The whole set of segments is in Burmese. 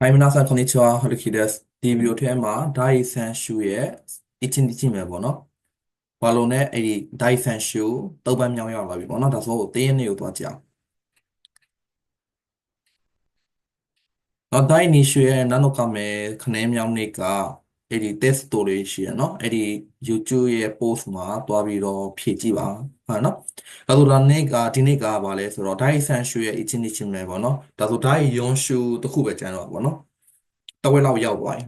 Hi Minasa konnichiwa Hello Kids ဒီဗီဒီယိုထဲမှာ Dai San Shu ရဲ့ teaching ကြည့်မယ်ပေါ့နော်။ဘာလို့လဲအဲ့ဒီ Dai San Shu တုတ်ပန်းမြောင်းရောက်လာပြီပေါ့နော်။ဒါဆိုတင်းနေကိုသွားကြအောင်။တော့ Dai Ni Shu ရဲ့နာနောကမယ်ခနဲမြောင်းနေ့က အဲ့ဒီ test တို့လေးရှိရနော်အဲ့ဒီ YouTube ရဲ့ post မှာတွားပြီးတော့ဖြည့်ကြည့်ပါဟာနော်ဒါဆိုဒါနေ့ကဒီနေ့ကပါလဲဆိုတော့ Dai San Shu ရဲ့ Ignition ပဲပေါ့နော်ဒါဆို Dai Yon Shu တခုပဲကျန်တော့ပေါ့နော်တဝက်လောက်ရောက်သွားရင်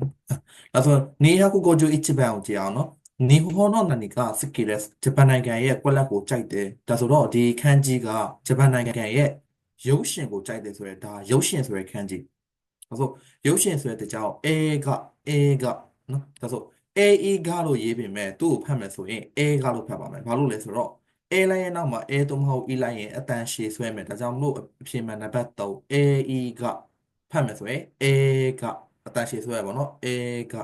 ဒါဆိုနေရကိုကိုဂျို Ichiban ကိုကြည့်အောင်နော်နေဟောနောနာနီကစကီလက်ဂျပန်နိုင်ငံရဲ့ကွက်လက်ကိုကြိုက်တယ်ဒါဆိုတော့ဒီခန်းကြီးကဂျပန်နိုင်ငံရဲ့ရုပ်ရှင်ကိုကြိုက်တယ်ဆိုရဲဒါရုပ်ရှင်ဆိုရဲခန်းကြီးဒါဆိုရုပ်ရှင်ဆိုရဲတကြောင်အဲကအဲက နော်ဒါဆို AA ကလို့ရေးပြင်မဲ့သူ့ကိုဖတ်မယ်ဆိုရင် A ကလို့ဖတ်ပါမယ်ဘာလို့လဲဆိုတော့ A လိုက်ရဲ့နောက်မှာ A သို့မဟုတ် E လိုက်ရင်အတန်ရှည်ဆွဲမယ်ဒါကြောင့်မလို့အပြင်မှာနံပါတ်3 AE ကဖတ်မယ်ဆိုရင် A ကအတန်ရှည်ဆွဲရပါတော့ A က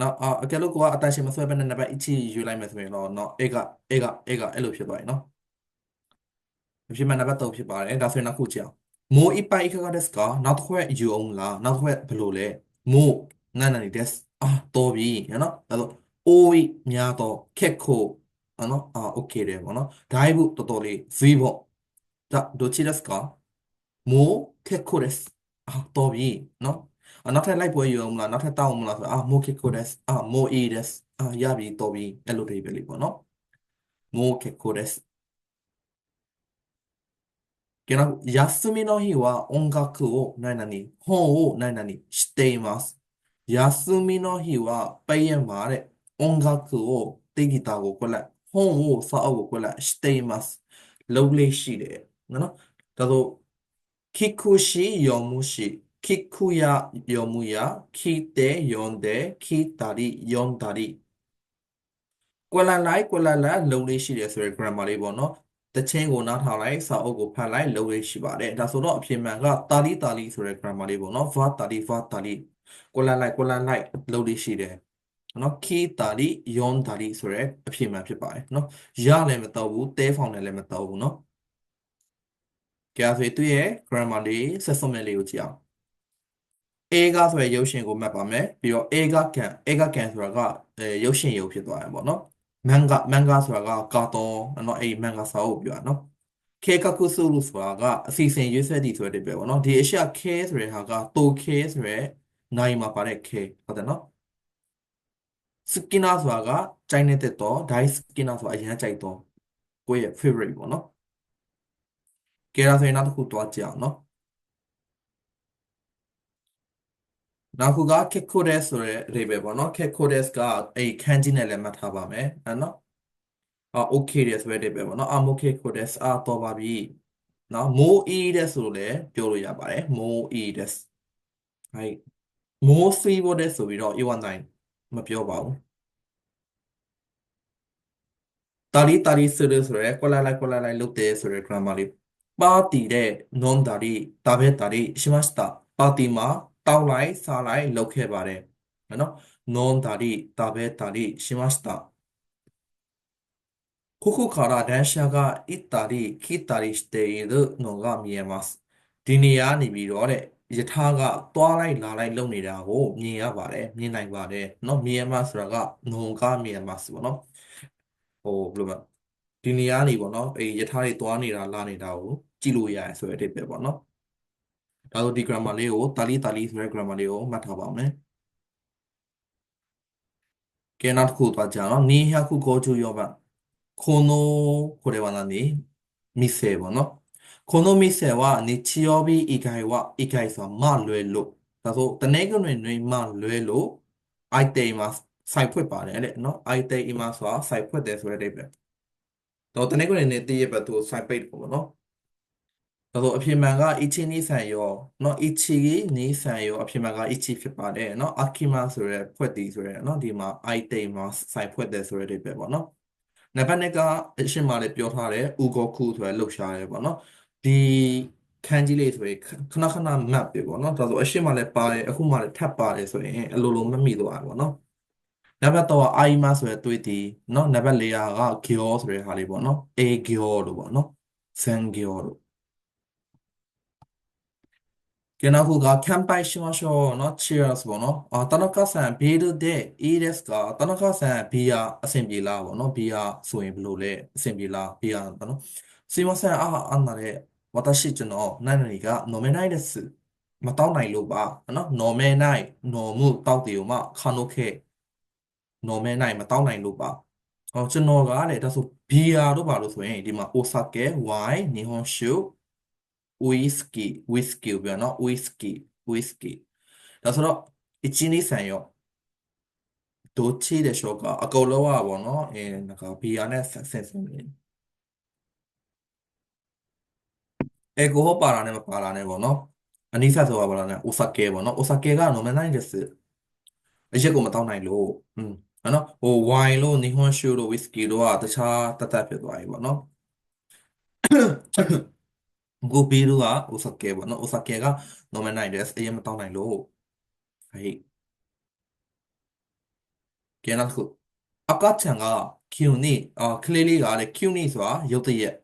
နော်အာအကယ်လို့ကအတန်ရှည်မဆွဲဘဲနဲ့နံပါတ်1ယူလိုက်မယ်ဆိုရင်တော့နော် A က A က A ကအဲ့လိုဖြစ်သွားရင်နော်အပြင်မှာနံပါတ်3ဖြစ်ပါတယ်ဒါဆိုရင်နောက်ခုကြည့်အောင် more 1 by 1 ka desu ka နောက်တစ်ခွက်ယူအောင်လားနောက်တစ်ခွက်ဘယ်လိုလဲ more ななにです。あ、とび、あの、あの、多い、なと、結構、あの、あ、OK ければな、だいぶと通り、随分。だ、どっちですか？もう、結構です。あ、とび、の。あなたライブを言うもら、あなたタウもら、あ、もう結構です。あ、もういいです。あ、やび、とび、エロリベリボの。もう結構です。休みの日は音楽を何々、本を何々しています。休みの日はပယံပါတဲ့音楽をတေဂီတာကိုကွက်လိုက်本をစာအုပ်ကိုကွက်လိုက်していますလုံးလေးရှိတယ်နော်ဒါဆို聞くし読むし聞くや読むや聞いて読んで聞いたり読んだりကွက်လိုက်လိုက်ကွက်လိုက်လိုက်လုံးလေးရှိတယ်ဆိုရယ် grammar လေးပေါ့နော်တချင်းကိုနားထောင်လိုက်စာအုပ်ကိုဖတ်လိုက်လုံးလေးရှိပါတယ်ဒါဆိုတော့အဖြစ်မှန်ကတာလီတာလီဆိုရယ် grammar လေးပေါ့နော် va တာလီ va တာလီ ကွက်လိုက်လိုက်ကွက်လိုက်လိုက်လုံးလေးရှိတယ်နော်ခီတာလီယွန်တာလီဆိုရယ်အဖြစ်မှန်ဖြစ်ပါတယ်နော်ရလည်းမတော့ဘူးတဲဖောင်လည်းမတော့ဘူးနော်ကြည့်ဆိုသူရဲ့ grammar လေးဆက်စုံမဲ့လေးကိုကြည့်အောင် A ကဆိုရယ်ရုပ်ရှင်ကိုမှတ်ပါမယ်ပြီးတော့ A ကကန် A ကကန်ဆိုတာကအဲရုပ်ရှင်ရုပ်ဖြစ်သွားတယ်ပေါ့နော်မန်ဂမန်ဂဆိုတာကကာတွန်းနော်အဲ့မန်ဂစာအုပ်ပြောတာနော်ခေကကုစုလို့ဆိုတာကအစီအစဉ်ရွေးဆွဲတည်ဆိုတဲ့ပဲပေါ့နော်ဒီအရှက်ခဲဆိုတဲ့ဟာကတိုခဲဆိုတဲ့ နိုင်မှာပါတဲ့ခဲဟုတ်တယ်နော်စကင်နာဆိုတာကကြိုက်နေတဲ့တော့ dai စကင်နာဆိုတာအရင်ကြိုက်တော့ကိုယ့်ရဲ့ favorite ပေါ့နော်ကဲဒါဆိုရင်နောက်တစ်ခုတွားကြည့်အောင်နော်နောက်ခုက Kekkodes ဆိုတဲ့ label ပေါ့နော် Kekkodes ကအဲ့ခန်းကြီးနဲ့လည်းမှတ်ထားပါမယ်အဲ့နော်အာ okay တယ်ဆိုတဲ့ label ပေါ့နော်အာ Kekkodes အာတော့ပါပြီနော် more edes ဆိုလို့လည်းပြောလို့ရပါတယ် more edes ဟိုက် more favorites ဆိုပြီးတော့ A19 မပြောပါဘူးတာလီတာလီဆိုတဲ့ဆိုရဲကွက်လိုက်လိုက်ကွက်လိုက်လိုက်လုပ်တယ်ဆိုရဲ grammar လေးပါတီတဲ့ non တာလီတာဘဲတာလီရှိမစတာပါတီမှာတောက်လိုက်စားလိုက်လုပ်ခဲ့ပါတယ်နော်飲んだり食べたりしましたここから電車が行ったり来たりしているのが見えますဒီနေရာနေပြီးတော့တဲ့ ယထာကတွားလိုက်လာလိုက်လုပ်နေတာကိုမြင်ရပါတယ်မြင်နိုင်ပါတယ်เนาะမြင်ရမှာဆိုတာကနှုံကမြင်ရမှာဆိုပေါ့เนาะဟိုဘယ်လိုလဲဒီနေရာနေပေါ့เนาะအေးယထာတွေတွားနေတာလာနေတာကိုကြည့်လို့ရတယ်ဆိုတဲ့အဓိပ္ပာယ်ပေါ့เนาะဒါဆိုဒီ grammar လေးကိုတာလီတာလီဆိုတဲ့ grammar လေးကိုမှတ်ထားပါမယ်ကဲနောက်တစ်ခုသွားကြအောင်ニー100語中4番このこれは何店ပေါ့နော်この店 코노미세와 니치요비 이가이와 이가이서 말뢰로 그래서 드네그는 말뢰로 아이테이마 사이프에 빠래 네, 너 아이테이마서 사이프에 대해서 레 벨. 또 드네그는 네 띠에 봐도 사이프에 보면 너. 그래서 앞에만가 이치 니산 요. 너 이치기 니산 요. 앞에만가 이치 ဖြစ်ပါတယ် เนาะ 아키마 ဆိုရဲဖွဲ့တီ ဆိုရဲ เนาะ ဒီမှာ 아이테이마 사이프에 대해서 레벨 ပေါ့เนาะ နံပါတ်2ကအရှင်မာလည်းပြောထားတယ်ဥကောခုဆိုရဲလှုပ်ရှားရဲပေါ့เนาะ ဒီခန်းကြီးလေးဆိုရင်ခဏခဏမတ်ပဲပေါ့နော်ဒါဆိုအရှိမလည်းပါတယ်အခုမှလည်းထပ်ပါတယ်ဆိုရင်အလိုလိုမမိသွားတာပေါ့နော်နံပါတ်3ကအာယီမဆိုရယ်တွေးတီနော်နံပါတ်4ကဂီယောဆိုရယ်ဟာလေးပေါ့နော်အေဂီယောလို့ပေါ့နော်ဇန်ဂီယောလို့ကဲနောက်ခုကကမ်ပိုင်ရှိမရှောနော်ချီယာစ်ပေါ့နော်အာတနကဆန်ဘေးဒဲအေးဒက်စ်ကတနကဆန်ဘီယာအဆင်ပြေလားပေါ့နော်ဘီယာဆိုရင်ဘယ်လိုလဲအဆင်ပြေလားဘီယာပေါ့နော်စီမဆန်အာအန်နာရဲ့ 私ちの何が飲めないです。またないロバ、あの、飲めない、飲む、たうという、まあ、可能。飲めない、またないロバ。あ、ちのがあれだと、ビアルバルソえン、今、お酒、ワイン、日本酒、ウイスキー、ウイスキー、ウアの、ウイスキー、ウイスキー。だその、一、二、三よ。どっちでしょうか。赤、こワは、あの、えー、なんか、ビアネス、先生に。က်နေအဲကိုဟောပါတာနဲ့မပါတာနဲ့ပေါ့နော်အနိစ္စဆိုတာပါလားနဲ့အိုဆာကေပေါ့နော်အိုဆာကေက飲めないですအရက်ကိုမတောင်းနိုင်လို့อืมနော်ဟိုဝိုင်လို့နီဟွန်ရှူလို့ဝီစကီလို့ကတခြားတတ်တတ်ဖြစ်သွားပြီပေါ့နော်ကိုဘီလူကအိုဆာကေပေါ့နော်အိုဆာကေက飲めないですအရင်မတောင်းနိုင်လို့はいကဲနောက်တစ်ခု赤ちゃんが急にあကလေးလေးကလည်း急にဆိုတာရုတ်တရက်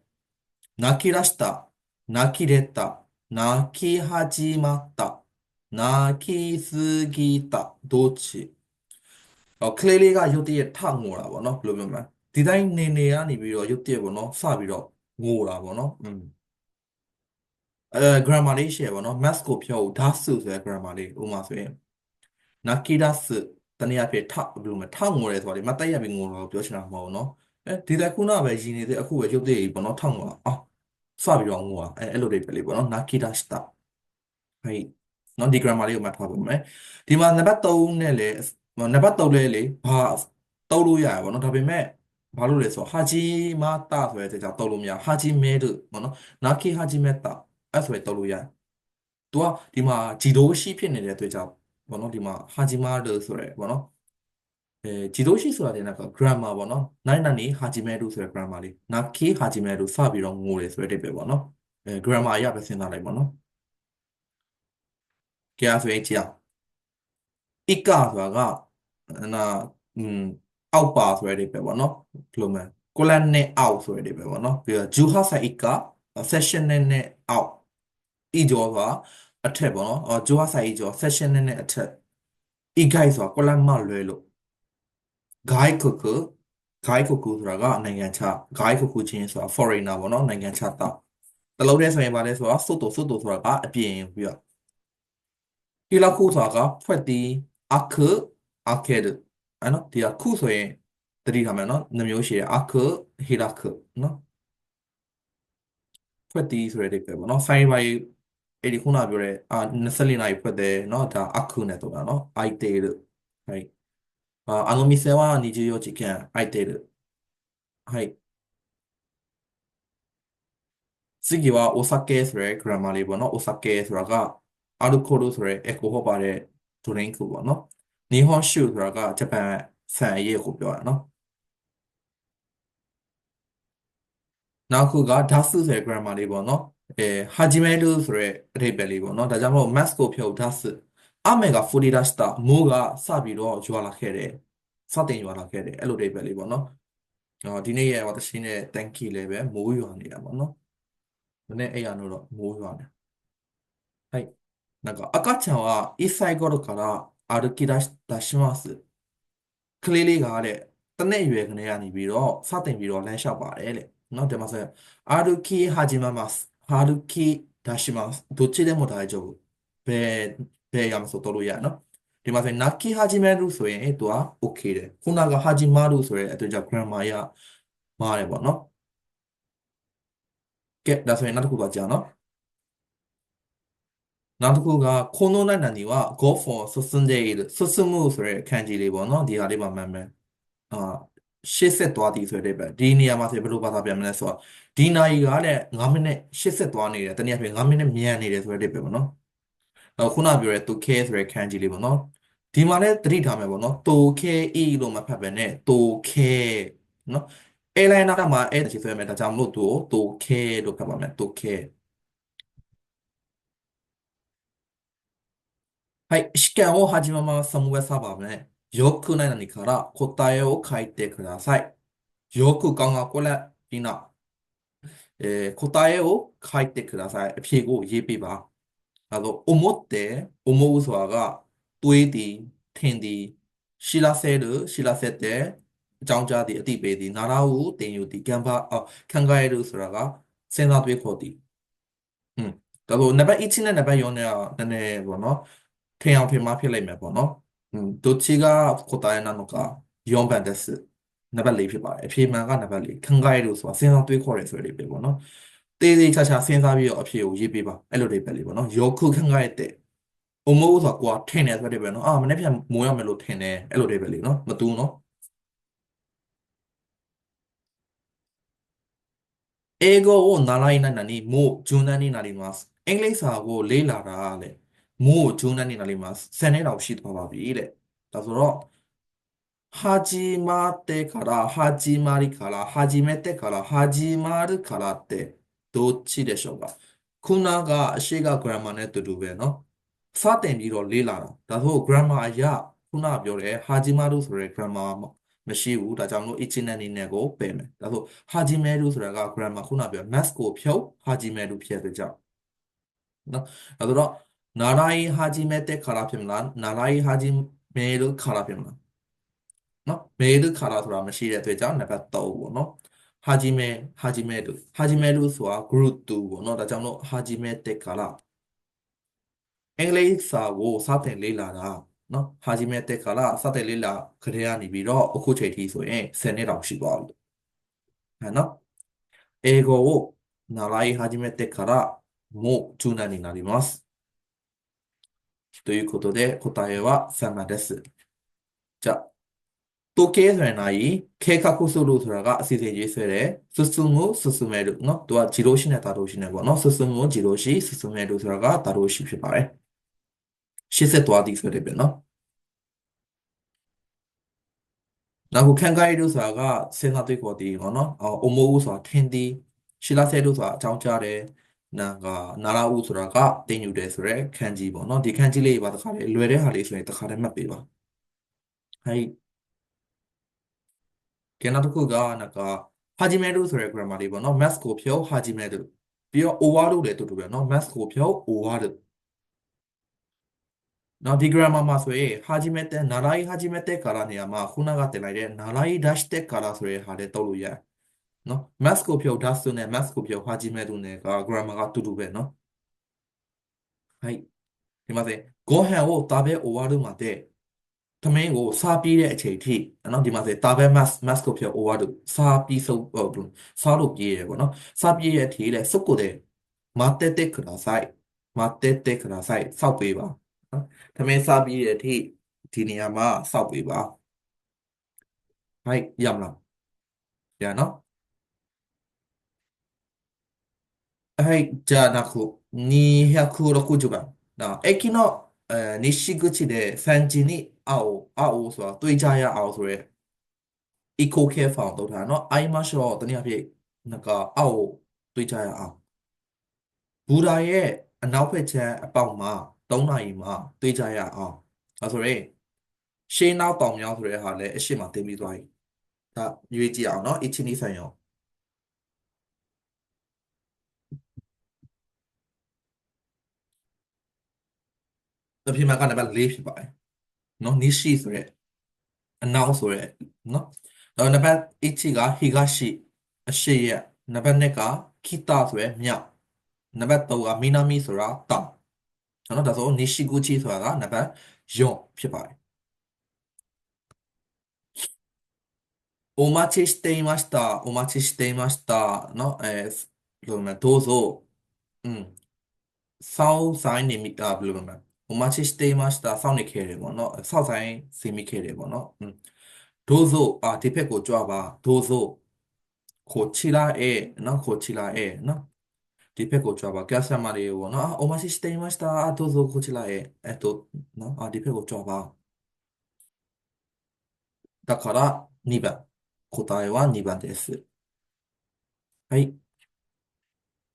泣き出した 泣きれた、泣き始まった、泣きすぎた、どっちအော်ကလေးလေးကရုတ်တရက်ထငိုတာပေါ့နော်ဘယ်လိုပြောမလဲဒီတိုင်းနေနေကနေပြီးတော့ရုတ်တရက်ပေါ့နော်စပြီးတော့ငိုတာပေါ့နော်อืมအဲ grammar လေးရှယ်ပေါ့နော် math ကိုပြောဒါစုဆိုတဲ့ grammar လေးဥပမာဆိုရင် nakidasu တနည်းအားဖြင့်ထဘယ်လိုမထငိုရဲဆိုတာဒီမတက်ရပြီးငိုတော့ပြောချင်တာမဟုတ်ဘူးနော်အဲဒီတိုင်းခုနကပဲရည်နေတဲ့အခုပဲရုတ်တရက်ကြီးပေါ့နော်ထငိုတာအော် စပြီးတော့ငိုတာအဲအဲ့လိုတွေပဲလေပေါ့နော် nakidashita ဟဲ့နော်ဒီ grammar လေးကိုမှတ်ထားပါမယ်ဒီမှာနံပါတ်3နဲ့လေနံပါတ်3လေးလေဘာတုံးလို့ရရပါတော့ဒါပေမဲ့ဘာလို့လဲဆိုတော့ဟာဂျီမာတာဆိုတဲ့ကြောင့်တုံးလို့မရဟာဂျီမဲတို့ပေါ့နော်နာကီဟာဂျီမဲတာအဲ့ဆိုရင်တုံးလို့ရသူကဒီမှာဂျီဒိုရှိဖြစ်နေတဲ့အတွက်ကြောင့်ပေါ့နော်ဒီမှာဟာဂျီမာတို့ဆိုရဲပေါ့နော်အဲ ဂျီဒိုရှိဆိုတာတဲ့က grammar ပေါ့နော်နိုင်နာနေဟာဂျီမဲတို့ဆိုရဲ grammar လေးနာကီဟာဂျီမဲတို့စပြီးတော့ငိုတယ်ဆိုတဲ့ပဲပေါ့နော်အဲ grammar အရပဲစဉ်းစားလိုက်ပေါ့နော်ကြည့်ရဆိုရင်ကြည့်အောင်ဣကဆိုတာကနာอืมအောက်ပါဆိုတဲ့ပဲပေါ့နော်ဘယ်လိုမလဲကိုလန်နဲ့အောက်ဆိုတဲ့ပဲပေါ့နော်ပြီးတော့ဂျူဟာဆာဣက session နဲ့နဲ့အောက်ဣကျော်ဆိုတာအထက်ပေါ့နော်အော်ဂျူဟာဆာဣကျော် session နဲ့နဲ့အထက်ဣဂိုက်ဆိုတာကိုလန်မလွဲလို့ ဂိုက်ခုခုဂိုက်ခုခုဆိုတာကနိုင်ငံခြားဂိုက်ခုခုချင်းဆိုတာ foreigner ပေါ့နော်နိုင်ငံခြားသားတလုံးတည်းဆိုရင်ဗာလဲဆိုတာစွတ်တူစွတ်တူဆိုတာကအပြင်ပြီးတော့ဒီလောက်ခုဆိုတာကဖွက်တီအခအခဲဒအဲ့နော်ဒီကခုဆိုရင်တတိထားမယ်နော်နှမျိုးရှိတယ်အခဟီရခနော်ဖွက်တီဆိုတဲ့အိပဲပေါ့နော်ဖိုင်ဘိုင်အဲ့ဒီခုနပြောတဲ့အာ24နာရီဖွက်တယ်နော်ဒါအခုနဲ့တော့နော်အိုက်တေလို့ဟဲ့ あ、の店は24時間空いている。はい。次はお酒それ、クラマリボのお酒それが、アルコールそれ、エコホバレ、ドリンクボの、日本酒それが、ジャパン産英語表やの。なくが出すそれ、クラマリボの、えー、始めるそれ、レベリボの、だじゃもうマスクを出す。အမေကဖူလီဒါစတာမိုးကစပြီးတော့ရွာလာခဲ့တယ်စတင်ရွာလာခဲ့တယ်အဲ့လိုအဓိပ္ပာယ်လေးပေါ့နော်အော်ဒီနေ့ရဲ့私နဲ့ thank you လည်းပဲမိုးရွာနေတာပေါ့နော်မနေ့အဲ့ရတော့မိုးရွာတယ်はいなんか赤ちゃんは1歳頃から歩き出し、出します。ကလေးလေးကတဲ့တနေ့ရွယ်ကနေကနေပြီးတော့စတင်ပြီးတော့လမ်းလျှောက်ပါတယ်တဲ့နော်ဒီမှာဆိုအာရုကီဟာဂျီမာမတ်ဟာရုကီဒါရှိမတ်どっちでも大丈夫ဘယ် ဘယ်အရာမဆိုတော့လို့ရနော်ဒီမှာဆိုရင်နာကီဟာဂျီမဲရုဆိုရင်သူက okay တယ်ခုနကဟာဂျီမာရုဆိုတဲ့အတွက်ကြောင့် grammar ရမားတယ်ပေါ့နော်ကဲဒါဆိုရင်နောက်တစ်ခုပါကြာနော်နောက်တစ်ခုကခိုးနှုံးနိုင်နိုင်က go for sustain ဆွဆွမှုဆိုတဲ့အခန်းကြီးလေးပေါ့နော်ဒီဟာလေးမှာမှန်မှန်အာရှစ်ဆက်သွားသည်ဆိုတဲ့ပဲဒီနေရာမှာဆိုဘယ်လိုဘာသာပြန်မလဲဆိုတော့ဒီနာရီကလည်း9မိနစ်ရှစ်ဆက်သွားနေတယ်တနည်းအားဖြင့်9မိနစ်မြန်နေတယ်ဆိုတဲ့ပဲပေါ့နော် နောက်ခုနပြောတဲ့ to care ဆိုတဲ့ခံကြီးလေးပေါ့နော်ဒီမှာလည်းသတိထားမယ်ပေါ့နော် to care e လို့မဖတ်ပဲနဲ့ to care နော် airline နာမှာအဲ့ဒါရှိဆိုရမယ်ဒါကြောင့်မလို့ to to care လို့ဖတ်ပါမယ် to care はい、試験を始めます。サムウェサバね。よくない何から答えを書いてください。よく考えこれ、いいな。えー答えを書いてください。အဖြေကိုရေးပေးပါ ဒါဆို omotte 思うဆိုတာကတွေးသည်ထင်သည်ရှိလာဆဲるရှိလာဆက်တဲ့အကြောင်းကြားသည်အတိပေးသည်နာရာဟုတင်ယူသည်ကံပါအော်ခံကြရるဆိုတာကစဉ်းစားတွေးခေါ်သည်อืมဒါဆိုနံပါတ်1နဲ့နံပါတ်4နဲ့ကနည်းနည်းပေါ့နော်ထင်အောင်ထင်မှားဖြစ်လိမ့်မယ်ပေါ့နော်อืมどっちが答えなのか4番ですနံပါတ်4ဖြစ်ပါတယ်အဖြေမှန်ကနံပါတ်4ခံကြရるဆိုတာစဉ်းစားတွေးခေါ်တယ်ဆိုတဲ့ပဲပေါ့နော် သေးသေးချာချာစဉ်းစားပြီးတော့အဖြေကိုရေးပေးပါအဲ့လိုတွေပဲလေပေါ့နော်ယောခုခန့်ခါရဲ့တဲ့အမိုးဆိုကွာထင်တယ်ဆိုတဲ့ပဲနော်အာမနေ့ပြန်မိုးရမယ်လို့ထင်တယ်အဲ့လိုတွေပဲလေနော်မတူနော်เอโกကိုနားလိုက်နိုင်တာနေမို့ဂျွန်းတန်းနေနာလီမှာအင်္ဂလိပ်စာကိုလေ့လာတာလေမို့ဂျွန်းတန်းနေနာလီမှာဆန်နေတော်ရှိသွားပါပြီတဲ့ဒါဆိုတော့ဟာဂျီမာတဲ့ခါလာဟာဂျီမာရီခါလာဟာဂျီမဲတဲ့ခါလာဟာဂျီမာရီခါလာတဲ့ တို့ရှိတဲ့ရှော့ကခုနကအရှိက grammar နဲ့တူတူပဲเนาะစတင်ပြီးတော့လေ့လာတာဒါဆို grammar အရခုနပြောတယ်ဟာဂျီမာတို့ဆိုတဲ့ grammar မရှိဘူးဒါကြောင့်မို့ ichin နဲ့နေနဲ့ကိုပယ်မယ်ဒါဆိုဟာဂျီမဲတို့ဆိုတာက grammar ခုနပြော math ကိုဖြုတ်ဟာဂျီမဲတို့ဖြစ်တဲ့ကြောင့်เนาะဒါဆိုတော့နာလာယီဟာဂျီမဲတဲ့ခါလာဖြစ်မလားနာလာယီဟာဂျီမဲတို့ခါလာဖြစ်မလားเนาะမဲတို့ခါလာဆိုတာမရှိတဲ့အတွက်ကြောင့်နံပါတ်3ပေါ့เนาะ ဟာဂျီမဲတူဟာဂျီမဲတူဆိုတာ group 2ပေါ့နော်ဒါကြောင့်လို့ဟာဂျီမဲတက်ခါလာအင်္ဂလိပ်စာကိုစတင်လေ့လာတာနော်ဟာဂျီမဲတက်ခါလာစတင်လေ့လာခရေကနေပြီးတော့အခုချိန်ထိဆိုရင်10နှစ်တောင်ရှိသွားပြီဟဲ့နော်英語を習い始めてからもう柔軟になりますということで答えは3番ですじゃあ တိုကဲဆိုရင်နာကြီးခဲခခုဆုလို့ဆိုတာကအစီအစဉ်ရေးဆွဲတယ်ဆွဆုငိုဆွဆုမဲလို့နော်သူကဂျီရိုရှိနဲ့တာရိုရှိနဲ့ပေါ့နော်ဆွဆုငိုဂျီရိုရှိဆွဆုမဲလို့ဆိုတာကတာရိုရှိဖြစ်ပါတယ်ရှစ်ဆက်သွားသည်ဆိုတဲ့ပြန်နော်နောက်ခုခံကားရလို့ဆိုတာကစဉ်းစားသိခေါ်တည်ပေါ့နော်အိုမိုးဦးဆိုတာထင်းသည်ရှီလာဆဲလို့ဆိုတာအကြောင်းကြားတယ်နာကနာရာဦးဆိုတာကတင်ယူတယ်ဆိုတော့ခန်းကြီးပေါ့နော်ဒီခန်းကြီးလေးပါတခါလေလွယ်တဲ့ဟာလေးဆိုရင်တခါတည်းမှတ်ပေးပါဟဲ့ ကဲနောက်တစ်ခုကなんかဟာဂျီမဲဒူဆိုတဲ့ grammar လေးပေါ့နော် math ကိုဖြုတ်ဟာဂျီမဲဒူပြီးတော့ over လို့လည်းတူတူပဲနော် math ကိုဖြုတ် over လို့နော်ဒီ grammar မှာဆိုရင်ဟာဂျီမဲတဲ့နာရာယီဟာဂျီမဲတဲ့ကာလာနေရာမှာခုနကတင်လိုက်တဲ့နာရာယီ dash တဲ့ကာလာဆိုတဲ့ဟာလည်းတုတ်လို့ရတယ်နော် math ကိုဖြုတ် dash နဲ့ math ကိုဖြုတ်ဟာဂျီမဲဒူနဲ့က grammar ကတူတူပဲနော်はいဒီမှာဆိုご飯を食べ終わるまで သမင်းကိုစားပြီးတဲ့အချိန်ထိနော်ဒီမှာဆိုတာဘက်မတ်မတ်ကိုပြော over တို့စားပြီးဆုံးစားလို့ပြေးရပေါ့နော်စားပြေးရသေးလဲစုပ်ကိုတဲ့မာတက်တက်ခနာဆိုင်မာတက်တက်ခနာဆိုင်စောက်ပေးပါနော်သမင်းစားပြီးတဲ့အထိဒီနေရာမှာစောက်ပေးပါဟိုက်ရမလားရနော်ဟိုက်ဂျာနာခုနီဟျာခုရခုဂျူဘာနော်အဲ့ကိနော で3時に会おう、会おうဆိုတာတွေ့ကြရအောင်ဆိုရဲ eco care found တော့တာเนาะအိုင်မရှောတနည်းအားဖြင့်နကအောက်တွေ့ကြရအောင်ဘူရာရဲ့အနောက်ဘက်ခြမ်းအပေါက်မှာ3နာရီမှာတွေ့ကြရအောင်အဲဆိုရဲရှေးနောက်တောင်မြောက်ဆိုတဲ့ဟာလည်းအရှိမတင်ပြီးသွားပြီဒါရွေးကြည့်အောင်เนาะအချင်းနီဆိုင်ရော အဖြစ်မှန်ကနံပါတ်၄ဖြစ်ပါတယ်နော်နီရှိဆိုရက်အနောက်ဆိုရက်နော်တော့နံပါတ်1ကဟီဂါရှိအရှိရနံပါတ်2ကခိတာဆိုရက်မြောက်နံပါတ်3ကမီနာမီဆိုတာတောင်နော်ဒါဆိုနီရှိဂူချီဆိုတာကနံပါတ်4ဖြစ်ပါတယ်お待ちしていました。お待ちしていました。の、えー、どうぞ。うん。サウサイネミタブルマン。お待ちしていました。騒いでけれもの。騒いでみけれもの。うん。どうぞ、あ、てぺこじゃば、どうぞ。こちらへ、な、こちらへ、な。ディペコジョゃバ、キャサマリーをな。お待ちしていました。どうぞ、こちらへ。えっと、な、あ、てぺこじゃば。だから、2番。答えは2番です。はい。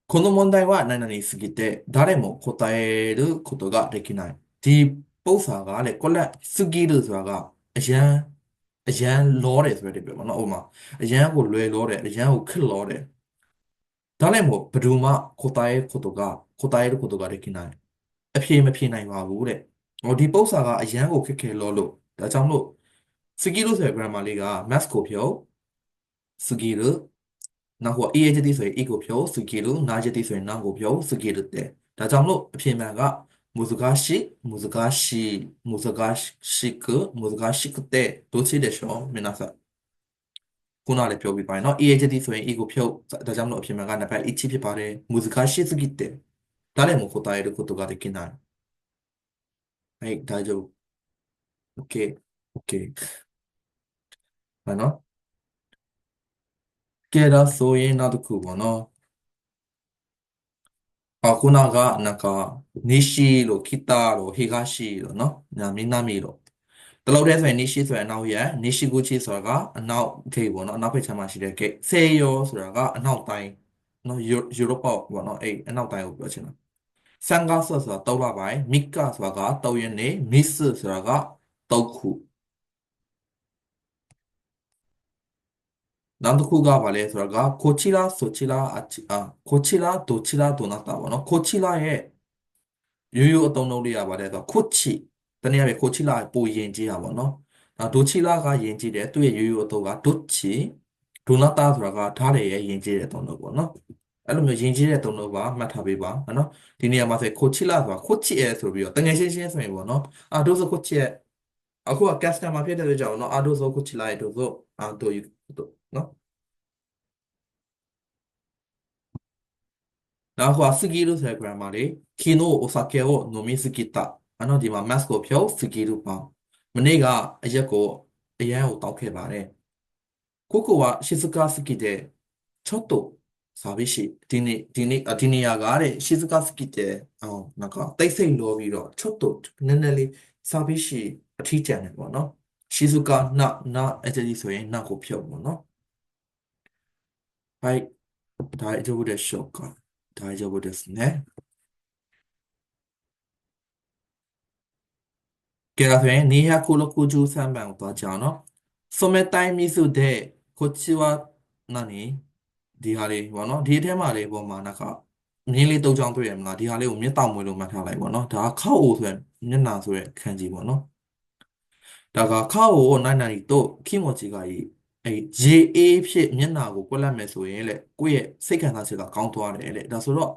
この問題は何々すぎて誰も答えることができないဒီပု္ပ္ပာကလေကိုလက်စဂီရဆိုတာကအရန်အရန်လောတယ်ဆိုတဲ့ပြောပါတော့ဥပမာအရန်ကိုလွယ်လောတယ်အရန်ကိုခက်လောတယ်ဒါလည်းမို့ဘယ်သူမှ答えることが答えることができない အဖြေမဖြေနိုင်ပါဘူးတဲ့ဟောဒီပု္ပ္ပစာကအရန်ကိုခက်ခဲလို့လို့ဒါကြောင့်မို့စကီလို့ဆိုတဲ့ grammar လေးက mass ကိုဖြုတ်စကီလို့ နောက်ဟို aadjective ဆိုရင် e ကိုဖြုတ် sukiru najective ဆိုရင် nan ကိုဖြုတ် sukiru တဲ့ဒါကြောင့်မလို့အဖြစ်မှန်က muzakashi muzakashi muzakashiku muzakashiku တဲ့どっちでしょう皆さんခုနလည်းပြောပြီးပါရင်เนาะ aadjective ဆိုရင် e ကိုဖြုတ်ဒါကြောင့်မလို့အဖြစ်မှန်ကနံပါတ်1ဖြစ်ပါတယ် muzakashi suki တဲ့誰も答えることができないはい大丈夫 OK OK あの ကဲဒါဆိုရင်နောက်တစ်ခုပေါ့နော်အခုနောက်ကနာကနီရှိလို့ခိတာလို့ဟီဂါရှိလို့နော်ညာမင်းနာမီလို့တလုံးတည်းဆိုရင်နီရှိဆိုရင်အနောက်ရနီရှိကိုချီဆိုတာကအနောက်ဂိတ်ပေါ့နော်အနောက်ဘက်ခြမ်းမှာရှိတဲ့ဂိတ်ဆေယောဆိုတာကအနောက်တိုင်းနော်ယူရိုပောက်ပေါ့နော်အဲ့အနောက်တိုင်းကိုပြောချင်တာဆန်ကားဆိုတာတော့လာပိုင်းမိကာဆိုတာကတောက်ရနေမစ်ဆိုတာကတောက်ခု နောက်တစ်ခုကဘာလဲဆိုတော့ကကိုချီလာဆိုချီလာအချီအာကိုချီလာဒိုချီလာဒိုနာတာပေါ့နော်ကိုချီလာရဲ့ရိုးရိုးအတုံးလုံးလေးရပါတယ်ဆိုတော့ကိုချီတနည်းအားဖြင့်ကိုချီလာပိုယဉ်ကျေးတာပေါ့နော်နောက်ဒိုချီလာကယဉ်ကျေးတယ်သူ့ရဲ့ရိုးရိုးအတုံးကဒိုချီဒိုနာတာဆိုတာကဓာတ်တွေရဲ့ယဉ်ကျေးတဲ့တုံးလုံးပေါ့နော်အဲ့လိုမျိုးယဉ်ကျေးတဲ့တုံးလုံးပါမှတ်ထားပေးပါနော်ဒီနေရာမှာဆိုကိုချီလာဆိုတာကိုချီအဲဆိုပြီးတော့တငယ်ချင်းချင်းဆိုရင်ပေါ့နော်အာဒိုဆိုကိုချီအဲအခုက customer ဖြစ်တဲ့ကြောင့်နော်အာဒိုဆိုကိုချီလာရဲ့ဒိုဆိုအာဒိုယူ နော်နောက်ဟိုစကီရုဆိုတဲ့ grammar လေး昨日お酒を飲みすぎたအဲ့တော့ဒီမှာ mass ကိုဖြုတ်စကီရုပေါ့မနေ့ကအရက်ကိုအရန်ကိုတောက်ခဲ့ပါတယ်ကိုကိုကシズカ好きでちょっと寂しいဒီနေ့ဒီနေ့ဒီနေရာကတဲ့シズカ好きでအော်なんかတိတ်ဆိတ်လို့ပြီးတော့ちょっとနည်းနည်းလေး寂しいအထီးကျန်တယ်ပေါ့နော်シズカななအဲ့ဒီဆိုရင်なကိုဖြုတ်ပေါ့နော် はい大丈夫でしょうか大丈夫ですね。ကဲဒါဆိုရင်263番をသွားကြအောင်နော်染めたい水でこっちは何ဒီဟာလေးပေါ့နော်ဒီအထဲမှာလေးပေါ်မှာなんかမြင်းလေးတုပ်ချောင်းတွေ့ရမလားဒီဟာလေးကိုမျက်တောင်မွေးလို့မှတ်ထားလိုက်ပေါ့နော်ဒါကခောက်အိုဆိုရင်မျက်နှာဆိုရဲခန်းကြီးပေါ့နော်ဒါကခောက်အိုကိုနိုင်နိုင်တော့ခိမိုချီကကြီး အဲရေအေးဖြစ်မျက်နှာကိုကွက်လက်မယ်ဆိုရင်လေကိုယ့်ရဲ့စိတ်ခံစားချက်ကကောင်းသွားတယ်လေဒါဆိုတော့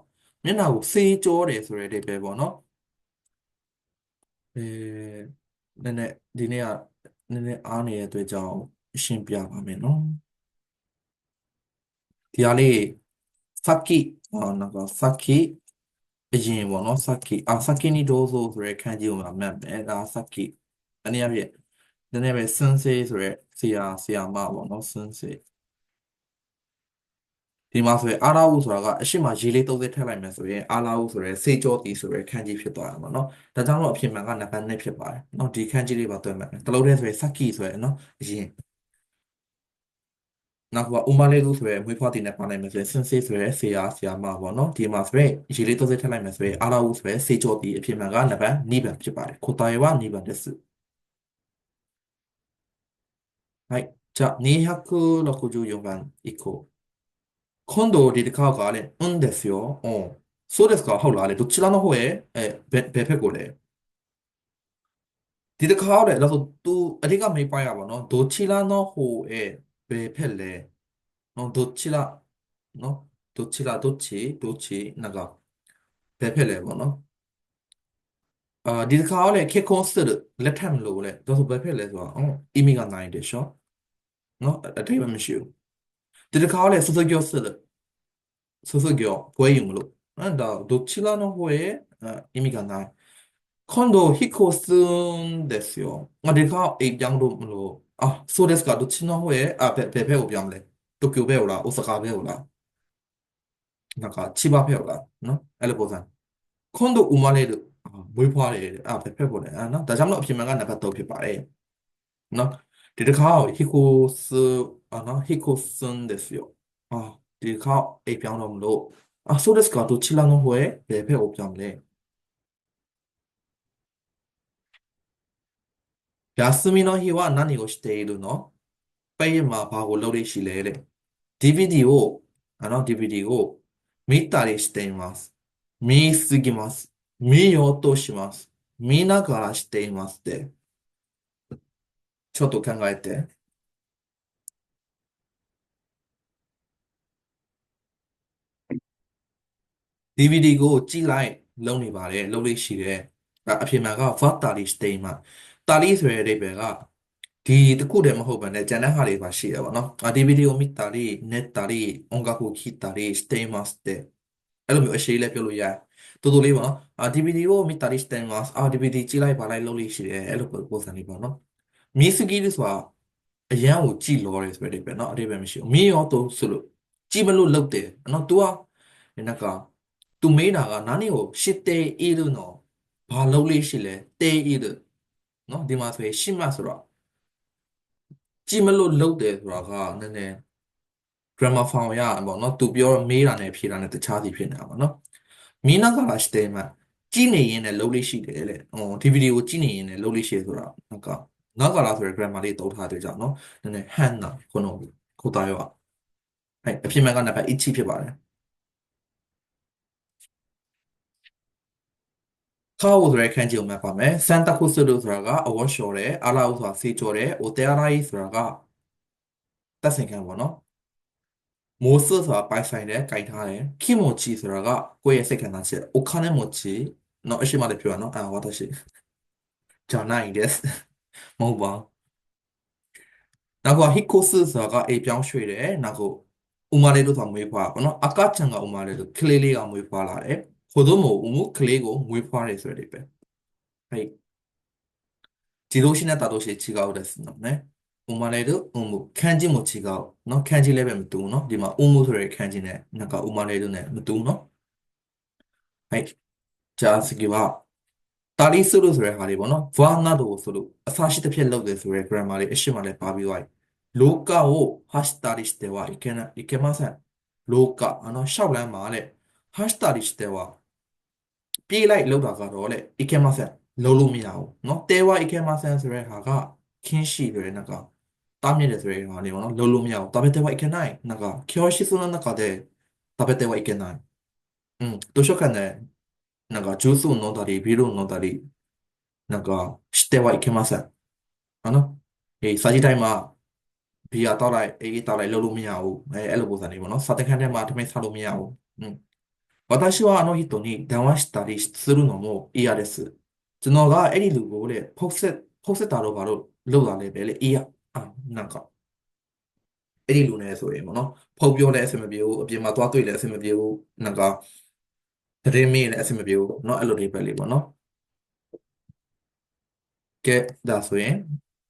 မျက်နှာကိုစေးကြောတယ်ဆိုတဲ့အဓိပ္ပာယ်ပေါ့နော်အဲနည်းနည်းဒီနေ့ကနည်းနည်းအားနေတဲ့အတွက်ကြောင့်အရှင်းပြပါမယ်နော်ဒီအားလေးစကိအော်နော်စကိအရင်ပေါ့နော်စကိအာစကိနီဒိုဆိုဆိုရဲခန်းကြီးကိုမှတ်မယ်ဒါစကိတနည်းအားဖြင့်နည်းနည်းပဲစင်စေးဆိုရဲ ဆရာဆရာမပေါ့နော်စွန်းစေဒီမှာဆိုရင်အာရာဟုဆိုတာကအရှိမရေးလေး30ထည့်လိုက်မယ်ဆိုရင်အာရာဟုဆိုရဲစေကြောတီဆိုရဲခန်းကြီးဖြစ်သွားတာပေါ့နော်ဒါကြောင့်တော့အဖြစ်မှန်ကနံပါတ်1ဖြစ်ပါတယ်နော်ဒီခန်းကြီးလေးပါတွဲမယ်တလုံးတည်းဆိုရင်စက်ကီဆိုရဲနော်အရင်နောက်ကဥမလေးလို့ဆိုရဲမွေးဖွားတည်နေပါနိုင်မယ်ဆိုရင်စင်စေးဆိုရဲဆေးရဆရာမပေါ့နော်ဒီမှာဆိုရင်ရေးလေး30ထည့်လိုက်မယ်ဆိုရင်အာရာဟုဆိုရဲစေကြောတီအဖြစ်မှန်ကနံပါတ်2ပဲဖြစ်ပါတယ်ခိုတာယေဝနိဗ္ဗာန်တစ္ဆု はい。じゃあ、264番行こう。今度、リリカーがあれ、うんですよ。うん。そうですか？ほら、あれ、どちらの方へ？え、べ、べぺこれ。リリカーあれ、だと、ど、ありがめいぱいやわの。どちらの方へ、べぺれ。の、どちら、の、どちら、どっち、どっち、なんか、べぺれわの。あ、リリカーあれ、結婚する。レタンローれ。だと、べぺれは、うん。意味がないでしょ？ နော်အတိတ်မရှိဘူးဒီတစ်ခါလည်းစစကျော်စစ်တယ်စစကျော်ပွဲရင်မလို့နော်ဒါဒုချီလာနောဟိုရဲ့အမိကနာကွန်ဒိုဟီကိုစွန်ဒက်စယောငါဒီခါအိမ်ကြောင်းလို့မလို့အာဆိုဒက်စကဒုချီနောဟိုရဲ့အဘဘဘကိုပြောင်းလဲတိုကျိုဘဲဟိုလားအိုဆာကာဘဲဟိုလားなんか、千葉ペオラ、の、エレボさん。今度生まれる、あ、もう一歩あれ、あ、ペペボね、あ、な、だじゃもの、ピマがなかったおぴぱれ、な、でかい、ひこす、あな、ひこすんですよ。あ、でかい、え、ぴょんろむろ。あ、そうですか、どちらの方へ、べべおぴょんね。休みの日は何をしているの?ペイマーパゴロリシレレ。DVD を、あの DVD を見たりしています。見すぎます。見ようとします。見ながらしていますっ。ちょっと考えて。 DVD ကိုကြည့်လိုက်လုံးနေပါတယ်လုံးလေးရှိတယ်အဲအပြင်မှာက what တာလီ statement တာလီဆိုတဲ့အဓိပ္ပာယ်ကဒီတစ်ခုတည်းမဟုတ်ဘဲနဲ့ကျန်တဲ့ဟာတွေပါရှိတယ်ပေါ့နော်အာ DVD を見たり net たり音楽を聴いたりしていますってအဲ့လိုမျိုးအရှိလေးပြောလို့ရတယ်တူတူလေးပေါ့နော်အာ DVD を見たりしていますအာ DVD ကြည့်လိုက်ပါလိုက်လုံးလေးရှိတယ်အဲ့လိုပုံစံလေးပေါ့နော် မီစကီလို့ဆိုတာအရန်ကိုကြည်လောတယ်ဆိုတဲ့ပဲเนาะအတိပဲမရှိဘူးမင်းရောသူဆိုလို့ကြည်မလို့လုပ်တယ်เนาะ तू อ่ะနက်က तू မေးတာကနားနေကိုရှစ်တဲအေးလို့เนาะဘာလုပ်လေးရှိလဲတဲအေးလို့เนาะဒီမှာဆိုရင်ရှစ်မှဆိုတော့ကြည်မလို့လုပ်တယ်ဆိုတာကနည်းနည်း grammar form ရအောင်ပေါ့เนาะ तू ပြောမေးတာနဲ့ဖြေတာနဲ့တခြားစီဖြစ်နေတာပေါ့เนาะမင်းနောက်ကလာရှစ်တဲမှာကြည်နေရင်လည်းလုပ်လေးရှိတယ်လေဟိုဒီဗီဒီယိုကြည်နေရင်လည်းလုပ်လေးရှိတယ်ဆိုတော့နောက်က နောက်ကလာဆိုရယ် grammar လေးတုံးထားတဲ့ကြောင့်နော်နည်းနည်း hand နာခုနကခိုးသားရောအဲ့အဖြစ်မှန်ကနံပါတ်1ဖြစ်ပါတယ်ခါဝဆိုတဲ့ခန်းကြီးကိုမှတ်ပါမယ်။စန်တာခုစလို့ဆိုတာကအဝတ်လျှော်တယ်။အာလာဥဆိုတာဆေးကြော်တယ်။အိုတဲရာကြီးဆိုတာကတက်ဆင်ခံပေါ့နော်။မိုးဆဆိုတာပိုင်ဆိုင်တယ်၊ကင်ထားတယ်။ခိမိုချီဆိုတာကကိုယ့်ရဲ့စိတ်ခံစားချက်။အိုခါနဲ့မိုချီနော်အရှိမလေးပြောရနော်။အာဝါတရှိ။ဂျာနိုင်です။ မဟုတ်ပါနောက်ပါဟီကိုဆစ်ဆိုတာကအိပ်ပြောင်းရွှေ့တယ်နောက်ကိုဥမာလေးတို့ဆိုတာမွေးဖွားပေါ့နော်အကချန်ကဥမာလေးတို့ကလေးလေးကမွေးဖွားလာတယ်ခို့သို့မဟုတ်ဥမှုကလေးကိုမွေးဖွားတယ်ဆိုတဲ့ပဲဟဲ့ဒီလိုရှိနေတာတို့ရှိချီကောက်တဲ့စနော်နဲဥမာလေးတို့ဥမှုခန်းချင်းမချီကောက်နော်ခန်းချင်းလည်းပဲမတူနော်ဒီမှာဥမှုဆိုတဲ့ခန်းချင်းနဲ့နောက်ကဥမာလေးတို့နဲ့မတူနော်ဟဲ့ just give up ဒါလေးဆိုလို့ဆိုတဲ့ဟာလေးပေါ့နော် var ငါတို့ဆိုလို့အစာရှိတစ်ဖြစ်လောက်တယ်ဆိုတဲ့ grammar လေးအရှိမလည်းပါပြီးသွားပြီလောကကို hash tarish တဲ့ဝါ ikena ikemasan လောကအနော်ရှောက်လမ်းမှာလေ hash tarish တဲ့ဝါပြေးလိုက်လောက်တာကတော့လေ ikemasan လုံးလို့မရဘူးနော်တဲဝါ ikemasan ဆိုတဲ့ဟာကခင်းရှိတယ်နကတားမြစ်တယ်ဆိုတဲ့ဟာလေးပေါ့နော်လုံးလို့မရဘူးဒါပေမဲ့တဲဝါ ikenai နက kyoshi ဆိုတဲ့နကတဲ့ဒါပေမဲ့တဲဝါ ikenai อืมတို့ရှောက်ခံတယ် なんかジュースを飲んだりビールを飲んだりなんかしてはいけませんあのえစာကြည့်တိုင်းမှာဘီယာတောက်လိုက်အေးတောက်လိုက်လုံးလို့မရဘူးအဲအဲ့လိုပုံစံလေးပေါ့နော်စာသင်ခန်းထဲမှာတမင်စားလို့မရဘူးอืม私はあの人に電話したりするのも嫌です。ကျွန်တော်ကအဲ့ဒီလူကိုလေဖုတ်ဆက်ဖုတ်ဆက်တာတော့ဘာလို့လောက်တာလဲပဲလေအေးရအာなんかအဲ့ဒီလူနဲ့ဆိုရင်ပေါ့နော်ဖုတ်ပြောလည်းအဆင်မပြေဘူးအပြင်မှာသွားတွေ့လည်းအဆင်မပြေဘူးなんか သတင်းမေးရင်လည်းအဆင်မပြေဘူးเนาะအဲ့လိုတွေပဲလေးပေါ့နော်ကဲဒါဆိုရင်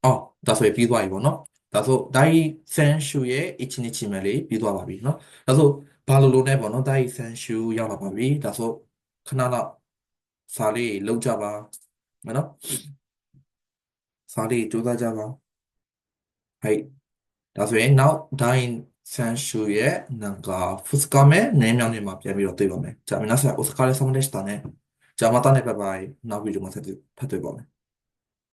အော်ဒါဆိုရင်ပြီးသွားပြီပေါ့နော်ဒါဆိုဒိုင်ဆန်ရှူရဲ့ ichinichi မယ်လေးပြီးသွားပါပြီเนาะဒါဆိုဘာလိုလိုနဲ့ပေါ့နော်ဒိုင်ဆန်ရှူရောက်လာပါပြီဒါဆိုခဏလောက်စာလေးလောက်ကြပါမယ်နော်စာလေးကြိုးစားကြပါဟဲ့ဒါဆိုရင် now dine ဒိုင်ဆန်ရှူရဲ့なんか2日目ねမြောင်နေမှာပြန်ပြီးတော့တွေ့ပါမယ်じゃあ皆さんお疲れ様でしたねじゃあまたねバイバイနောက်ဗီဒီယိုမှာဆက်တွေ့ဖတ်တွေ့ပါမယ်